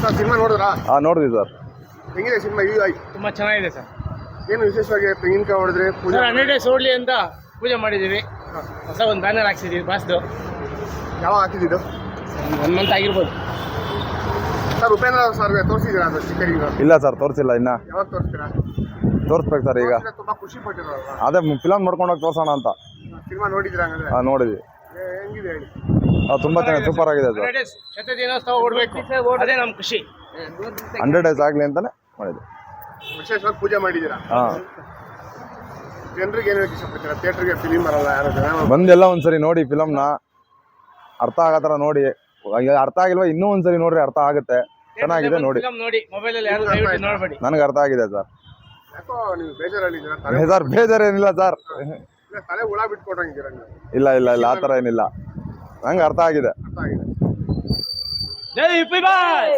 Sir cinema ನೋಡಿದ್ರಾ? ಹಾಂ ನೋಡಿದ್ವಿ ಸರ್. ಹೆಂಗಿದೆ ಸಿನಿಮಾ ಯು ಆಯ್ತು ತುಂಬಾ ಚೆನ್ನಾಗಿದೆ ಸರ್. ಏನು ವಿಶೇಷವಾಗಿ ತೆಂಗಿನಕಾಯಿ ಹೊಡೆದ್ರೆ ಪೂಜೆ? ಸರ್ ಹನ್ನೆರಡು ಡೇಸ್ ಓಡ್ಲಿ ಅಂತ ಪೂಜೆ ಮಾಡಿದ್ದೀವಿ. ಹೊಸ ಒಂದು ಬ್ಯಾನರ್ ಹಾಕ್ಸಿದ್ದೀವಿ ಬಾಸ್ದು. ಯಾವಾಗ ಹಾಕಿದ್ದು ಒಂದು ಮಂತ್ ಆಗಿರ್ಬೋದು. ಸರ್ ಉಪೇಂದ್ರ ಸರ್ ತೋರಿಸಿದ್ದೀರಾ ಅದು ಈಗ? ಇಲ್ಲ ಸರ್ ತೋರಿಸಿಲ್ಲ ಇನ್ನ. ಯಾವಾಗ ತೋರಿಸ್ತೀರಾ? ತೋರಿಸ್ಬೇಕು ಸರ್ ಈಗ. ತುಂಬಾ ಖುಷಿ ಪಟ್ಟಿರೋಲ್ವಾ ಅದೇ ಫಿಲಮ್ ನೋಡ್ಕೊಂಡು ಹೋಗಿ ತೋರ್ಸೋಣ ಅಂತ. ಸಿನಿಮಾ ನೋಡಿದ್ರಾ ಹಂಗಂದ್ರೆ? ಹಾಂ ನೋಡಿದ್ವಿ. ತುಂಬಾ ಹೆಂಗಿದೆ ಹೇಳಿ? ತುಂಬ ಚೆನ್ನಾಗಿ ಸೂಪರ್ ಆಗಿದೆ ಅದು. ಹಂಡ್ರೆಡ್ ಡೇಸ್ ಶತ ದಿನೋತ್ಸವ ಓಡಬೇಕು. ಅದೇ ನಮ್ಮ ಖುಷಿ. ಹಂಡ್ರೆಡ್ ಡೇಸ್ ಆಗಲಿ ಅಂತಲೇ ಮಾಡಿದ್ವಿ. ವಿಶೇಷವಾಗಿ ಪೂಜೆ ಮಾಡಿದ್ದೀರಾ? ಹಾಂ. ಜನರಿಗೆ ಏನು ಹೇಳಕ್ಕೆ ಇಷ್ಟಪಡ್ತೀರಾ? ಥಿಯೇಟ್ರಿಗೆ ಫಿಲಿಮ್ ಬರಲ್ಲ ಯಾರು ಜನ? ಬಂದೆಲ್ಲ ಒಂದ್ಸರಿ ನೋಡಿ ಫಿಲಮ್ನ ಅರ್ಥ ಆಗೋ ಥರ ನೋಡಿ. ಈಗ ಅರ್ಥ ಆಗಿಲ್ವಾ? ಇನ್ನೂ ಒಂದ್ಸರಿ ನೋಡ್ರಿ ಅರ್ಥ ಆಗುತ್ತೆ. ಚೆನ್ನಾಗಿದೆ ನೋಡಿ. ನೋಡಿ ಮೊಬೈಲ್ ಅಲ್ಲಿ ಯಾರು ದಯವಿಟ್ಟು ನೋಡಬೇಡಿ. ನನಗೆ ಅರ್ಥ ಆಗಿದೆ ಸರ್. ಯಾಕೋ ನೀವು ಬೇಜಾರಲ್ಲಿದ್ದೀರಾ ತಲೆ ಸರ್ ಬೇಜಾರೇನಿಲ್ಲ ಸರ್. ಇಲ್ಲ, ತಲೆ ಹುಳ ಬಿಟ್ಕೊಟ್ಟಂಗಿದ್ದೀರಾ ನೀವು? ಇಲ್ಲ ಇಲ್ಲ ಇಲ್ಲ ಆ ತರ ಏನಿಲ್ಲ. ನಂಗೆ ಅರ್ಥ ಆಗಿದೆ. ಅರ್ಥ ಆಗಿದೆ. ಜೈ ಪಿ ಬಾಯ್!